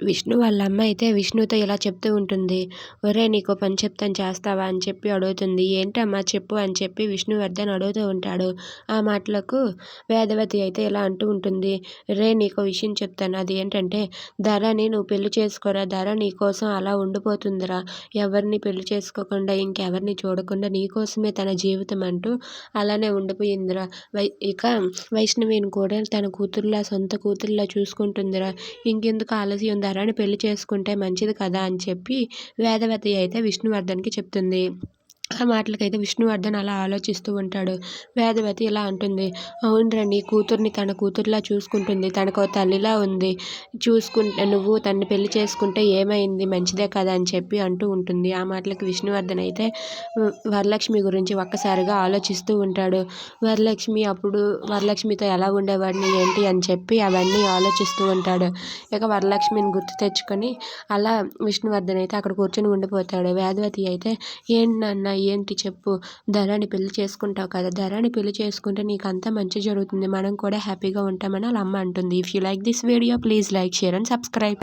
విష్ణు వాళ్ళ అమ్మ అయితే విష్ణుతో ఇలా చెప్తూ ఉంటుంది. ఒరే నీకు పని చెప్తాను చేస్తావా? అని చెప్పి అడుగుతుంది. ఏంటమ్మా చెప్పు అని చెప్పి విష్ణువర్ధన్ అడుగుతూ ఉంటాడు. ఆ మాటలకు వేదవతి అయితే ఇలా అంటూ ఉంటుంది. రే నీకు విషయం చెప్తాను. అది ఏంటంటే ధరని నువ్వు పెళ్ళి చేసుకోరా? ధర నీకోసం అలా ఉండిపోతుందిరా. ఎవరిని పెళ్ళి చేసుకోకుండా ఇంకెవరిని చూడకుండా నీకోసమే తన జీవితం అంటూ అలానే ఉండిపోయిందిరా. వై ఇక వైష్ణవిని కూడా తన కూతురులా సొంత కూతురులా చూసుకుంటుందిరా. ఇంకెందుకు ఆలస్యం? ధరణి పెళ్ళి చేసుకుంటే మంచిది కదా అని చెప్పి వేదవతి అయితే విష్ణువర్ధన్కి చెప్తుంది. ఆ మాటలకైతే విష్ణువర్ధన్ అలా ఆలోచిస్తూ ఉంటాడు. వేదవతి ఇలా అంటుంది. అవును రండి కూతుర్ని తన కూతురులా చూసుకుంటుంది. తనకు తల్లిలా ఉంది. చూసుకుంటే నువ్వు తన్ని పెళ్ళి చేసుకుంటే ఏమైంది? మంచిదే కదా అని చెప్పి అంటూ ఉంటుంది. ఆ మాటలకు విష్ణువర్ధన్ అయితే వరలక్ష్మి గురించి ఒక్కసారిగా ఆలోచిస్తూ ఉంటాడు. వరలక్ష్మి అప్పుడు వరలక్ష్మితో ఎలా ఉండేవాడిని ఏంటి అని చెప్పి అవన్నీ ఆలోచిస్తూ ఉంటాడు. ఇక వరలక్ష్మిని గుర్తు తెచ్చుకొని అలా విష్ణువర్ధన్ అయితే అక్కడ కూర్చొని ఉండిపోతాడు. వేదవతి అయితే ఏంటి నాన్న ఏంటి చెప్పు? ధరాని పెళ్ళి చేసుకుంటావు కదా ధరాని పెళ్ళి చేసుకుంటే నీకు అంతా మంచి జరుగుతుంది. మనం కూడా హ్యాపీగా ఉంటామని వాళ్ళ అమ్మ అంటుంది. If you like this video please like share and subscribe